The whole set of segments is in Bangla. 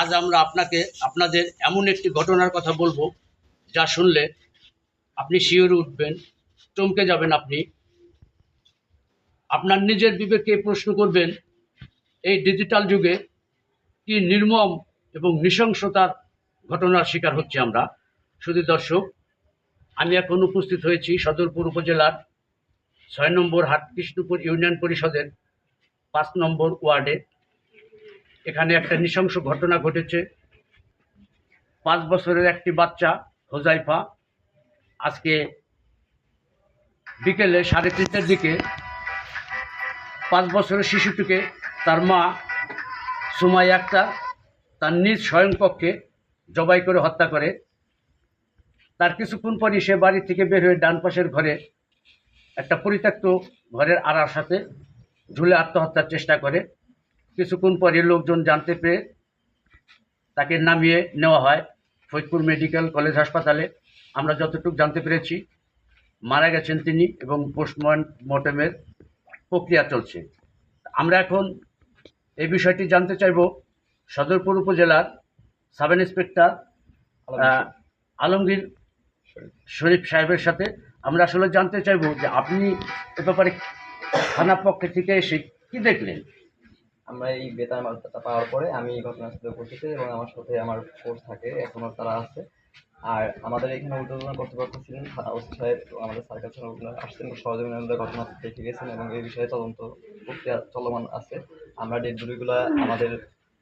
আজ আমরা আপনাকে, আপনাদের এমন একটি ঘটনার কথা বলব, যা শুনলে আপনি শিওরে উঠবেন, চমকে যাবেন আপনি। আপনার নিজের বিবেকে প্রশ্ন করবেন, এই ডিজিটাল যুগে কি নির্মম এবং নৃশংসতার ঘটনার শিকার হচ্ছে আমরা? শুধু দর্শক, আমি এখন উপস্থিত হয়েছি সদরপুর উপজেলার ছয় নম্বর হাটকৃষ্ণপুর ইউনিয়ন পরিষদের পাঁচ নম্বর ওয়ার্ডে। এখানে একটা নৃশংস ঘটনা ঘটেছে। পাঁচ বছরের একটি বাচ্চা, হোজাইফা, আজকে বিকেলে সাড়ে তিনটের দিকে পাঁচ বছরের শিশুটিকে তার মা সুমাই আক্তার তার নিজ স্বয়ংকক্ষে জবাই করে হত্যা করে। তার কিছুক্ষণ পরই সে বাড়ি থেকে বের হয়ে ডান পাশের ঘরে একটা পরিত্যক্ত ঘরের আড়ার সাথে ঝুলে আত্মহত্যার চেষ্টা করে। কিছুক্ষণ পরে লোকজন জানতে পেরে তাকে নামিয়ে নেওয়া হয় ফরিদপুর মেডিকেল কলেজ হাসপাতালে। আমরা যতটুকু জানতে পেরেছি মারা গেছেন তিনি এবং পোস্টমর্টমের প্রক্রিয়া চলছে। আমরা এখন এই বিষয়টি জানতে চাইব সদরপুর উপজেলার সাব ইন্সপেক্টর আলমগীর শরীফ সাহেবের সাথে আমরা আসলে জানতে চাইব যে আপনি এ ব্যাপারে থানা পক্ষ থেকে এসে কি দেখলেন? আমরা এই বেতার বার্তাটা পাওয়ার পরে আমি এই ঘটনাস্থলে উপস্থিত এবং আমার সাথে আমার ফোর্স থাকে এখনও তারা আছে। আর আমাদের এখানে উদ্বোধন কর্তৃপক্ষ ছিলেন ওসি সাহেব আমাদের কাছে ওনারা আসছেন সহযোগিতা ঘটনা দেখে গেছেন এবং এই বিষয়ে তদন্ত প্রক্রিয়া চলমান আছে। আমরা ডেড বডিগুলো আমাদের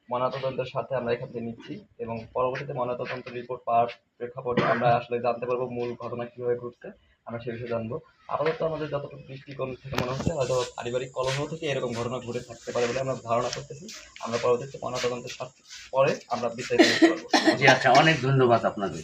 ময়নাতদন্তের সাথে আমরা এখান থেকে নিচ্ছি এবং পরবর্তীতে ময়নাতদন্ত রিপোর্ট পাওয়ার প্রেক্ষাপটে আমরা আসলে জানতে পারব মূল ঘটনা কীভাবে ঘটছে। আমরা সে বিষয়ে জানব। আপাতত আমাদের যতটুকু দৃষ্টিকোণ থেকে মনে হচ্ছে হয়তো পারিবারিক কলহ থেকে এরকম ঘটনা ঘটে থাকতে পারে বলে আমরা ধারণা করতেছি। আমরা পরবর্তীতে ময়নাতদন্তের সাথে পরে আমরা বিস্তারিত পারব। জি আচ্ছা অনেক ধন্যবাদ আপনাদের।